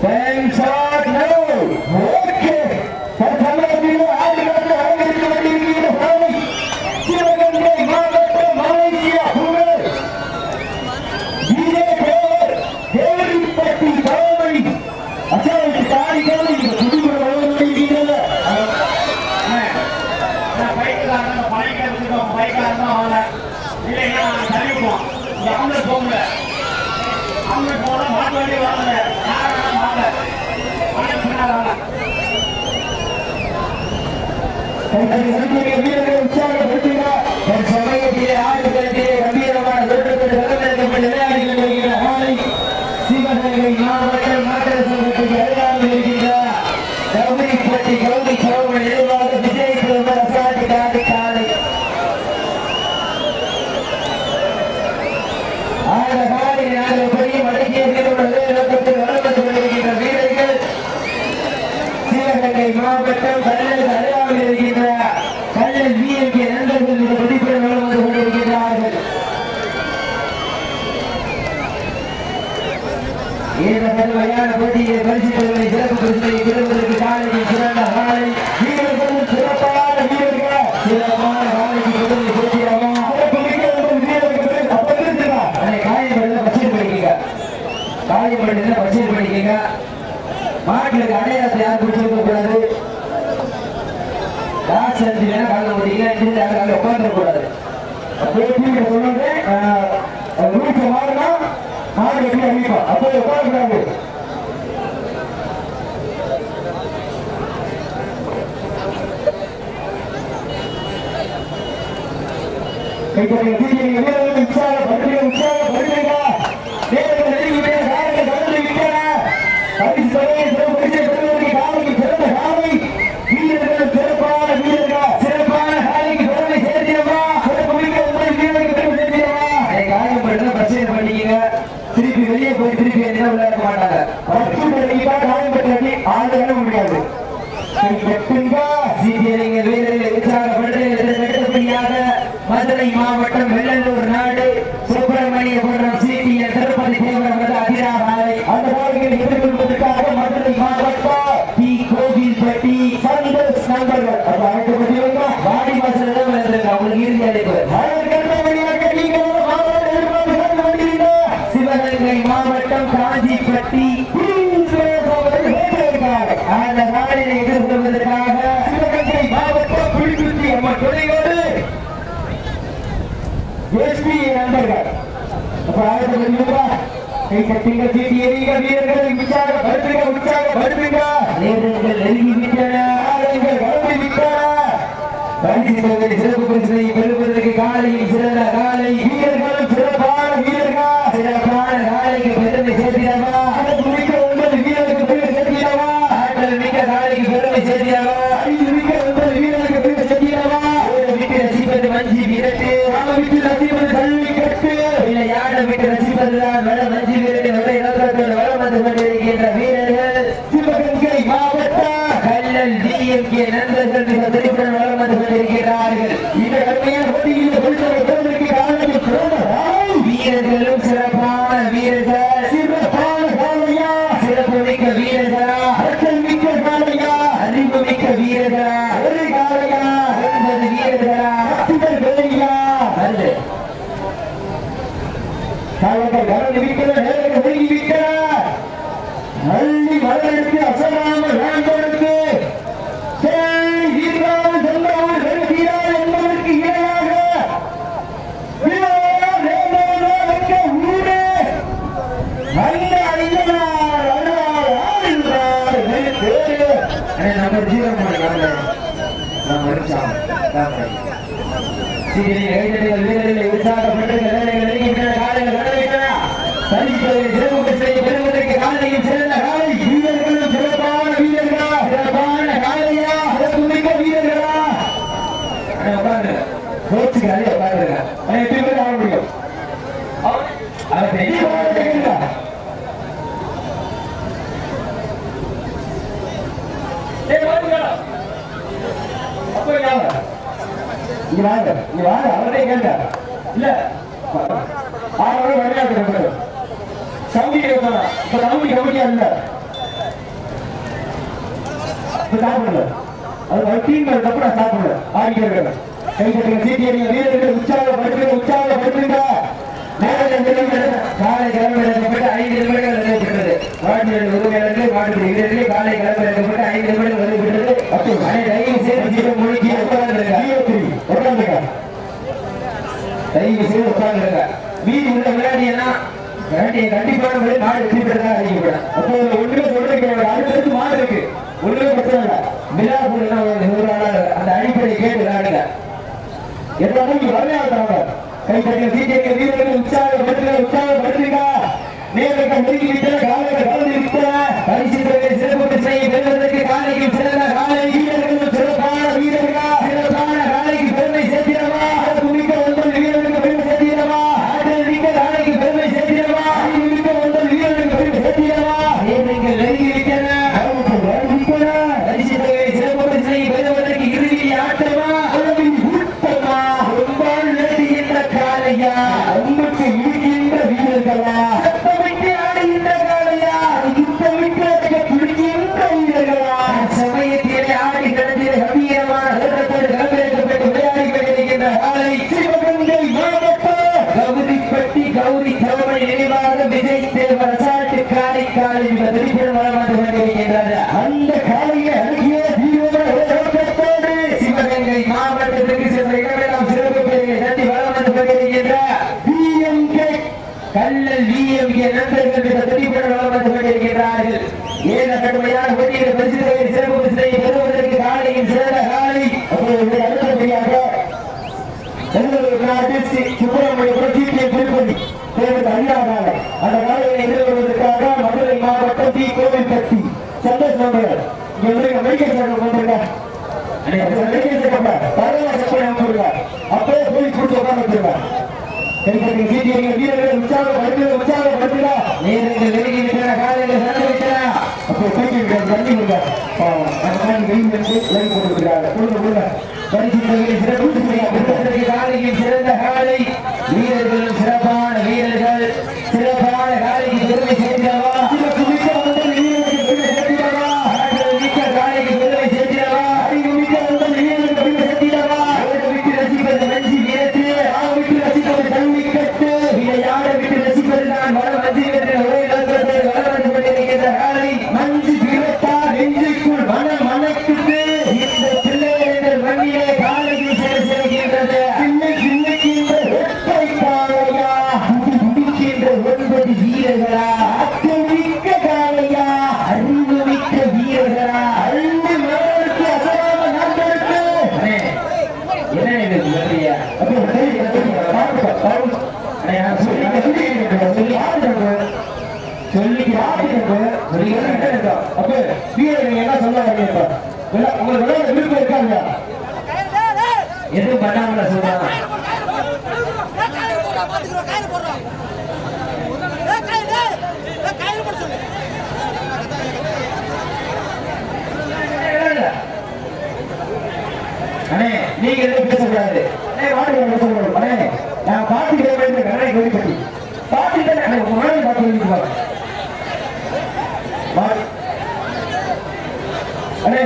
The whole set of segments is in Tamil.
Thanks. வீரர்களை உற்சாகப்படுத்தினார் இந்த கடுமையான போட்டியை பரிசு தொகுதியை சிறப்பு பரிசுகளை பெறுவதற்கு காலையில் சிறந்த காலை வீரர்களும் சிறப்பான வீரர்கள்? சிறப்பான காலைக்கு முதலில் கொடுக்கிறாமா காயப்படுத்த பச்சை பண்ணிக்கங்க காயப்படுத்த பச்சை பண்ணிக்கங்க மாட்டுக்கு அடையாளத்தை உட்காந்துடக்கூடாது மாடு கட்டி அறிவிப்பா அப்போது உட்காரக்கூடாது இப்போது உற்சாக பத்திரிகை உற்சாக அடுத்தபடியாக மதுரை மாவட்டம் வெள்ளலூர் கைப்பற்றிங்க சீட்டி எறிக வீரர்களை விட்டாக படுத்துங்க உற்சாக படுத்துங்க வீரர்கள் எழுதி விட்டன? கலந்து விட்டன? பரிசு சிறப்பு பரிசனை பெறுவதற்கு காலையில் சிறந்த காலை. வீரர்களும் சிறப்பான வீரர்கள். டிஎம்கே நண்பர்கள் மிக திருப்பி வளம் வந்து வீரர்களை உற்சாகப்படுத்த இங்க வாங்க இங்க வாங்க அவர்கிட்ட கேளுங்க. இல்ல அவரோட விளையாட்டு நண்பர்கள் சவுண்டிக்கு போலாம் இப்ப ரவுண்டி கபடியா இல்ல? இப்ப சாப்பிடுங்க. அது டீம் தப்பு நான் சாப்பிடுங்க. ஆடிக்கிட்டு இருக்கேன் கை கட்டுங்க சீட்டி அடிங்க வீரர் கிட்ட உற்சாக படுத்துங்க உற்சாக படுத்துங்க காலை கிளம்பி இறக்கப்பட்டு ஐந்து நிமிடங்கள் நிறைவேற்றது மாட்டு உரிமையாளர்களே மாட்டு வீரர்களே காலை மழை செய்து உட்கார்ந்துருங்க மீதி உள்ள விளையாடினா விளையாட்டியை கண்டிப்பான முறை நாடு வெற்றி பெற்றதா அறிவிக்கப்படும் அப்போ ஒன்றுமே சொல்றதுக்கு அடுத்தடுத்து மாடு இருக்கு. ஒன்றுமே பிரச்சனை இல்லை. மிலாபூர் என்ன ஒரு ஆளா அந்த அடிப்படை கேட்டு விளையாடுங்க. எல்லாரும் இங்க வரலாறு கை தட்டிய சீக்கிய வீரர்கள் உற்சாகப்படுத்துங்க உற்சாகப்படுத்துங்க. நேரத்தை நெருங்கி விட்டன காலையை கலந்து விட்டு அந்த காலையை அருகிய தீவிர நோக்கத்தோடு சிவகங்கை மாவட்டத்திற்கு சென்ற இடமெல்லாம் சிறப்பு பெயரை தட்டி வளம் வந்து கொண்டிருக்கின்ற பிஎம்கே கல்லல் விஎம்கே நண்பர்கள் மிக திருப்பிடம் வளம் வந்து கொண்டிருக்கின்றார்கள் ஏன கடுமையான போட்டியில் பரிசுகளை சிறப்பு பரிசை பெறுவதற்கு காலையின் சிறந்த காலை அப்போது அடுத்தபடியாக சுப்பிரமணியபுரம் ஜிபிஎம் திருப்பதி தேவன் அல்லாதால அந்த காலையை எதிர்கொள்வதற்காக மதுரை மாவட்டம் டி கோவில்பட்டி சந்தோஷ் நம்பர் இங்க வந்து மெடிக்கல் சென்டர் வந்துருங்க மெடிக்கல் சென்டர் பரவாயில்ல அப்படியே போலீஸ் கொடுத்து உட்கார்ந்து வீரர்கள் உற்சாகம் உற்சாகம் சண்டை அப்போ தண்ணி கொடுங்க பாவம் வெயில் வந்து கொடுங்க கொடுங்க பரிசு சிறப்பு காலையில் சிறந்த காலை உங்களுக்கு விளையாட விருப்பம் இருக்காங்க. எதுவும் பண்ணாமல சொல்றாங்க அண்ணே நீங்க எதுவும் பேசக்கூடாது. அண்ணே வாடி பேசக்கூடாது அண்ணே நான் வேண்டிய அண்ணே உங்க மனைவி அண்ணே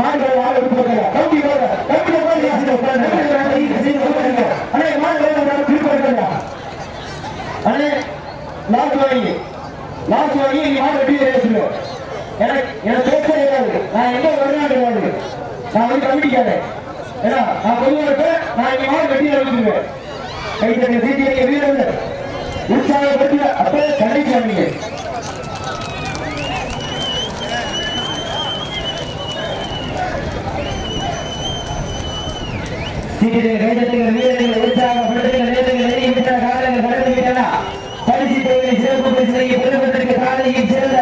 மாடுகள் ஆள் எடுத்து போங்க கம்பி போங்க கம்பி போங்க அண்ணே மாடுகள் ஒரு திருப்பி வைக்கலையா அண்ணே லாஸ்ட் வாங்கி லாஸ்ட் வாங்கி நீ மாடு வெட்டி வச்சுக்கோ. எனக்கு எனக்கு பேச கிடையாது நான் எங்க கிடையாது நான் வந்து ஏன்னா நான் பொதுவாக இருப்பேன். நான் இங்க மாடு கை தட்டி வீரர்கள். உற்சாகப்படுத்தி அப்படியே கண்டிப்பாங்க சீக்கிரம் கைதட்டுங்கள் வீரர்கள் உற்சாகப்படுத்துங்கள் நேரங்கள் நெருங்கி காலங்கள் கடந்து விட்டன பரிசு சிறப்பு பெறுவதற்கு காலையில் சிறந்த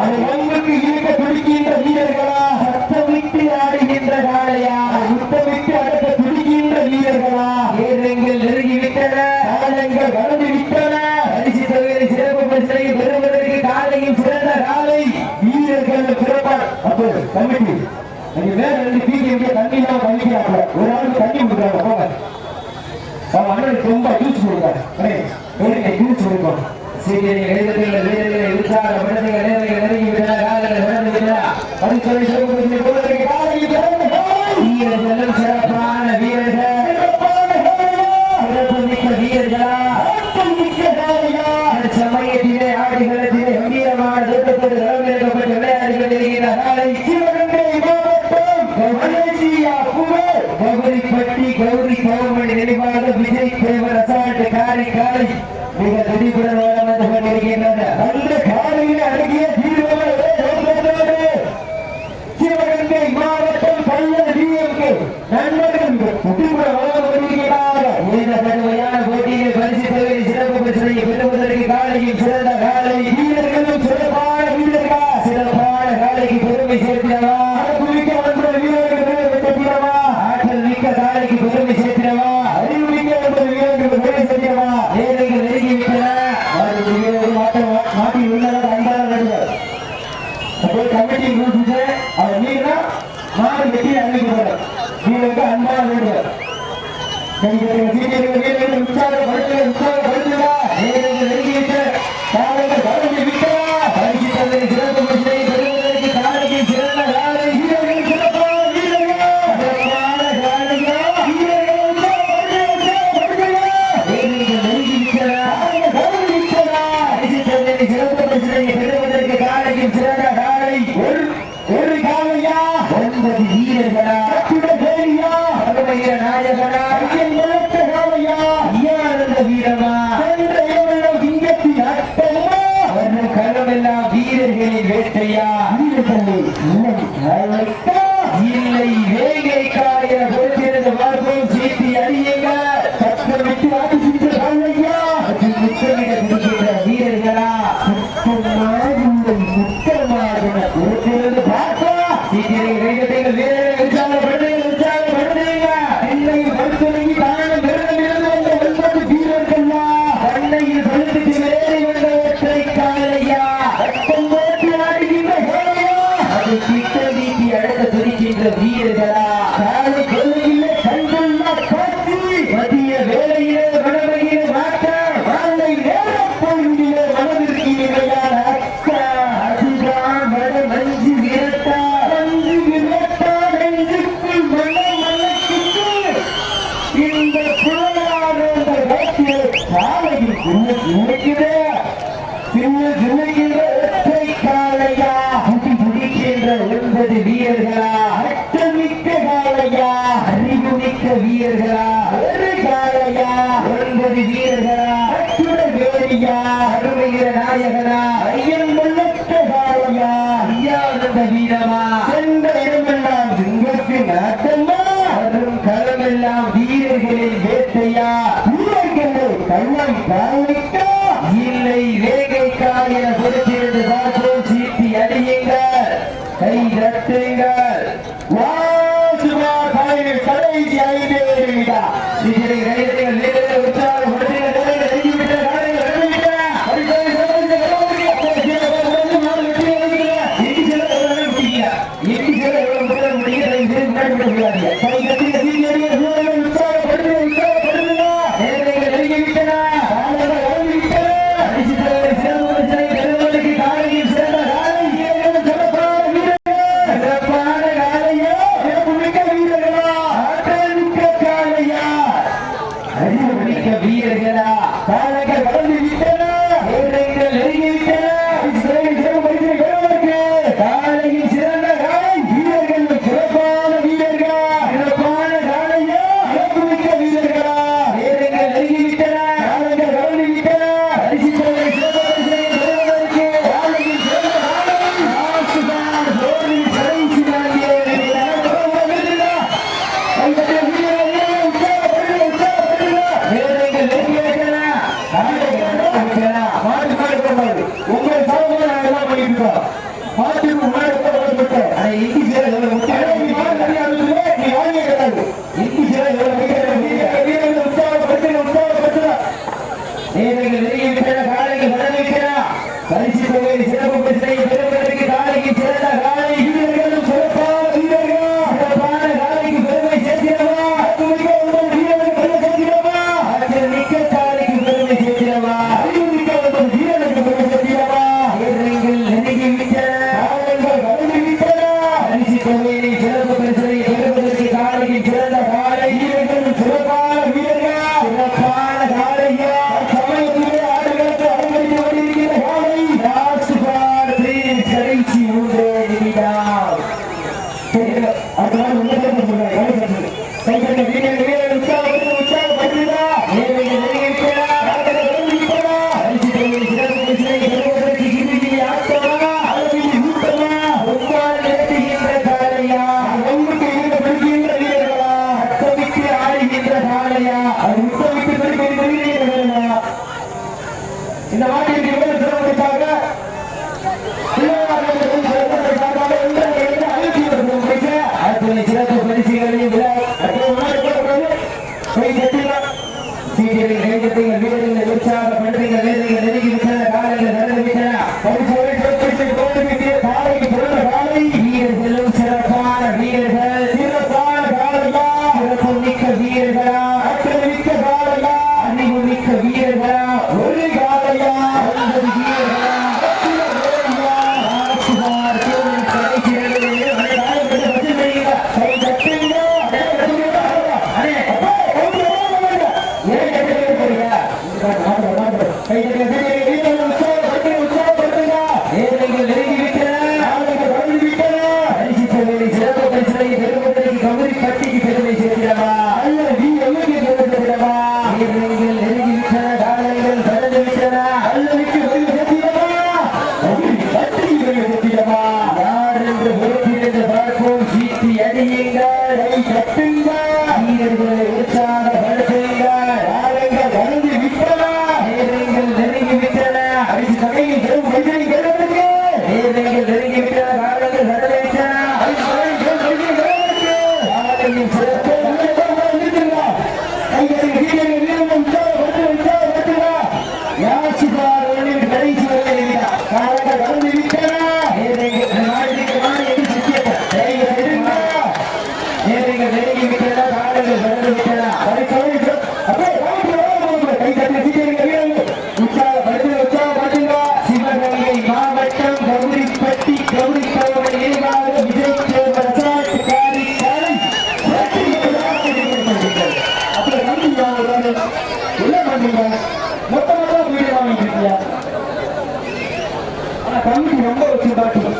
அது ஓய்வுக்கு இருக்க துடிக்கின்ற வீரர்களா சத்தமிட்டு ஆடுகின்ற காளையா சுத்தமிட்டு அடக்க துடிக்கின்ற வீரர்களா நேரங்கள் நெருங்கிவிட்டன? காலங்கள் வளர்ந்து விட்டன. அரிசி தொகையை சிறப்பு பரிசனை பெறுவதற்கு காலையில் சிறந்த காலை. வீரர்கள் சிறப்பான அப்போ கமிட்டி. அங்கே வேற ரெண்டு பிஜேபி தண்ணி தான் கமிட்டியாங்க ஒரு ஆள் தண்ணி கொடுக்குறாங்க. போங்க. அவன் அண்ணனுக்கு ரொம்ப ஜூஸ் கொடுக்குறாங்க. ஜூஸ் கொடுப்பான் சரி எழுதத்தில் பரிசாக விடுதலை இடைவெளி இடைவெளி விடா காலையில் விடலை விடா பரிசுரை ঘিরে Yeah. ஆனந்த வீரமா சென்ற இடமெல்லாம் சிங்கத்தின் ஆட்டமா